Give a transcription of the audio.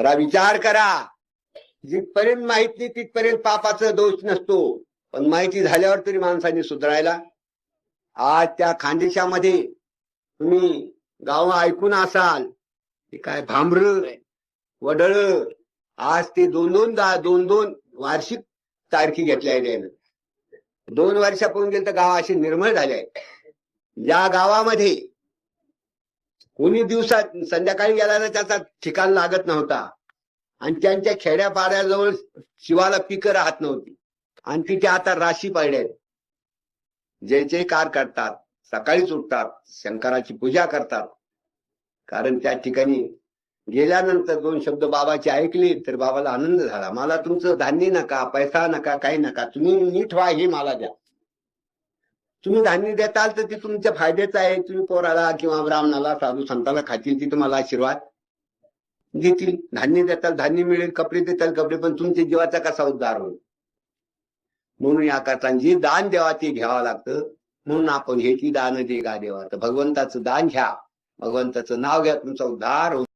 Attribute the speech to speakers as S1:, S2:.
S1: जरा विचार करा. जिथपर्यंत माहीत नाही तिथपर्यंत पापाचा दोष नसतो. पण माहिती झाल्यावर तरी माणसाने सुधारायला. आज त्या खानदेशामध्ये तुम्ही गाव ऐकून असाल ते काय भांबर वडळ आज ते दोन दोन दा- दोन दोन वार्षिक तारखी घेतल्या त्यानं. दोन वर्षापूर्वी गेलं तर गाव असे निर्मळ झाले ज्या गावामध्ये कोणी दिवसात संध्याकाळी गेला तर त्याचा ठिकाण लागत नव्हता. आणि त्यांच्या खेड्यापाड्याजवळ शिवाला पिकं राहत नव्हती. आणि तिथे आता राशी पाडल्या जे जे कार करतात सकाळीच उठतात शंकराची पूजा करतात. कारण त्या ठिकाणी गेल्यानंतर दोन शब्द बाबाचे ऐकले तर बाबाला आनंद झाला. मला तुमचं धान्य नका पैसा नका काही नका. तुम्ही नीट व्हा हे मला द्या. तुम्ही धान्य देताल तर ते तुमच्या फायद्याचं आहे. तुम्ही पोराला किंवा ब्राह्मणाला साधू संताला खातील ती तुम्हाला आशीर्वाद देतील. धान्य देताल धान्य मिळेल कपडे देताल कपडे पण तुमच्या जीवाचा कसा उद्धार होईल? म्हणून या करता जे दान देवा ते घ्यावं लागतं. म्हणून आपण हे ती दान दे गा देवा. तर भगवंताचं दान घ्या. भगवंताचं नाव घ्या तुमचा उद्धार होईल.